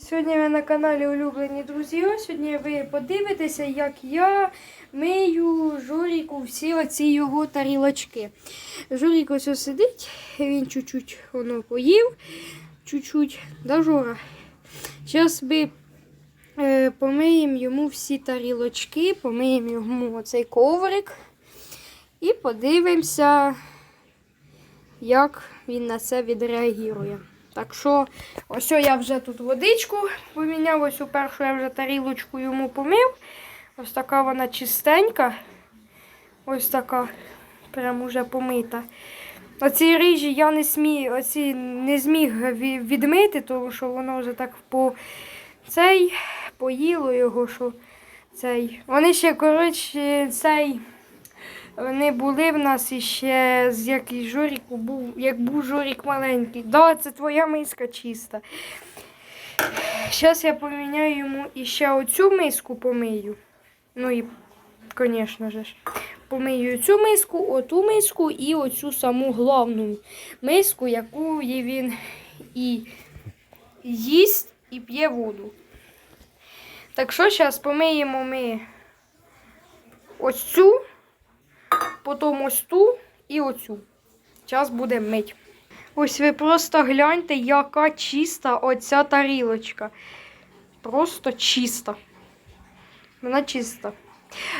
Сьогодні ви на каналі Улюблені друзі. Сьогодні ви подивитеся, як я мию Жоріку всі оці його тарілочки. Жорік ось ось сидить, він чуть-чуть воно поїв, чуть-чуть, да, Жора? Зараз ми е, помиємо йому всі тарілочки, помиємо йому оцей коврик і подивимося, як він на це відреагує. Так що, ось я вже тут водичку поміняв, ось у першу я вже тарілочку йому помив. Ось така вона чистенька. Ось така, прям уже помита. Оці рижі я не смі, оці не зміг відмити, тому що воно вже так по цей поїло його, що цей. Вони ще, коротше, цей. Вони були в нас іще з як і Жорік був, як був Жорік маленький. Да, це твоя миска чиста. Зараз я поміняю йому іще оцю миску помию. Ну і, звісно ж, помию цю миску, оту миску і оцю саму головну миску, яку він і їсть, і п'є воду. Так що зараз помиємо ми ось цю потім ось ту і оцю. Час буде мить. Ось ви просто гляньте, яка чиста оця тарілочка. Просто чиста. Вона чиста.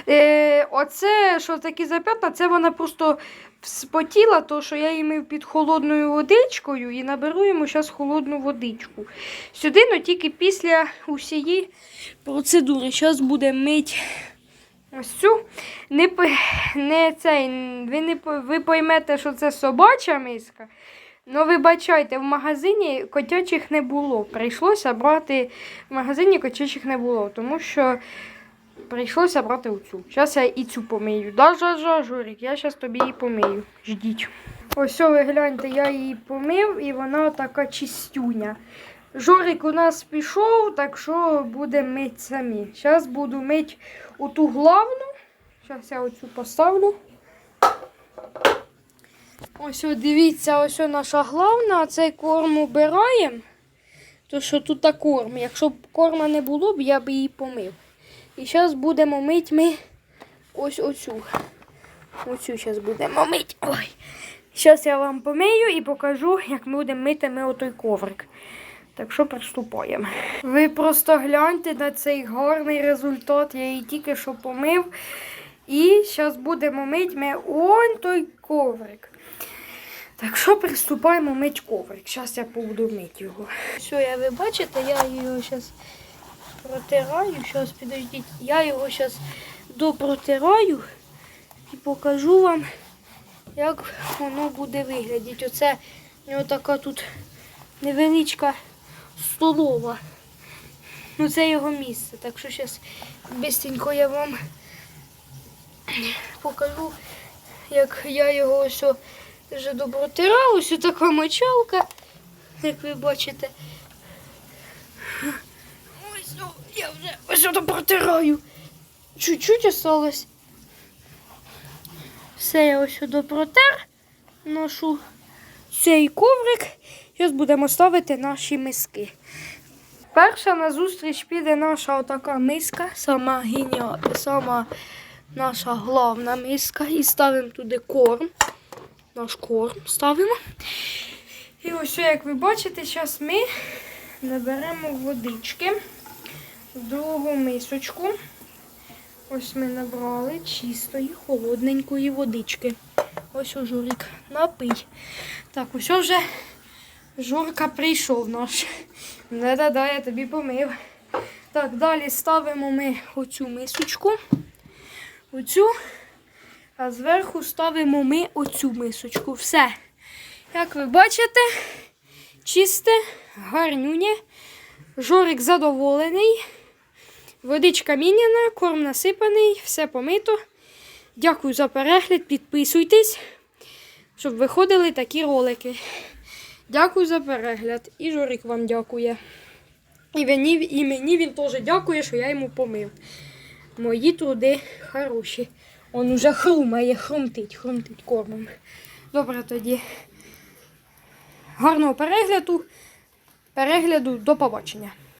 Е, оце, що такі зап'ятна, це вона просто спотіла, то що я її мив під холодною водичкою і наберу йому зараз холодну водичку. Сюди, ну тільки після усієї процедури. Зараз буде мить Ось цю не, не цей, ви не ви поймете, що це собача миска. Ну, вибачайте, в магазині котячих не було. Прийшлося брати в магазині котячих не було, тому що прийшлося брати оцю. Зараз я і цю помию. Да, жа, жа, Жорік, я зараз тобі її помию. Ждіть. Ось ви гляньте, я її помив і вона така чистюня. Жорик у нас пішов, так що будемо мити самі. Зараз буду мити оту главну. Зараз я оцю поставлю. Ось о, дивіться, ось о наша главна, а цей корм убираємо. То що тут корм. Якщо б корма не було б, я б її помив. І зараз будемо мити ми ось оцю. Оцю зараз будемо мити. Ой. Зараз я вам помию і покажу, як будемо мити ми отой коврик. Так що приступаємо. Ви просто гляньте на цей гарний результат. Я її тільки що помив. І зараз будемо мити ми он той коврик. Так що приступаємо мити коврик. Зараз я буду мити його. Все, я ви бачите, я його зараз протираю. Зараз підождіть. Я його зараз допротираю і покажу вам, як воно буде виглядати. Оце у нього така тут невеличка столова. Ну, це його місце. Так що зараз швидко я вам покажу, як я його ось вже допротирав. Ось така мочалка, як ви бачите. Ось я вже ось о допротираю. Чуть-чуть осталось. Все, я ось сюди протер. Ношу цей коврик. Зараз будемо ставити наші миски. Перша на зустріч піде наша отака миска, сама геніальна, сама наша головна миска. І ставимо туди корм. Наш корм ставимо. І ось, як ви бачите, зараз ми наберемо водички в другу мисочку. Ось ми набрали чистої, холодненької водички. Ось о, Журик, напий. Так, ось вже Журка прийшов наш. Да-да-да, я тобі помив. Так, далі ставимо ми оцю мисочку. Оцю. А зверху ставимо ми оцю мисочку. Все. Як ви бачите, чисте, гарнюнє. Жорик задоволений. Водичка міняна, корм насипаний, все помито. Дякую за перегляд, підписуйтесь, щоб виходили такі ролики. Дякую за перегляд. І Жорик вам дякує. І мені, і мені він теж дякує, що я йому помив. Мої труди хороші. Он уже хрумає, хрумтить, хрумтить кормом. Добре тоді. Гарного перегляду. Перегляду, до побачення.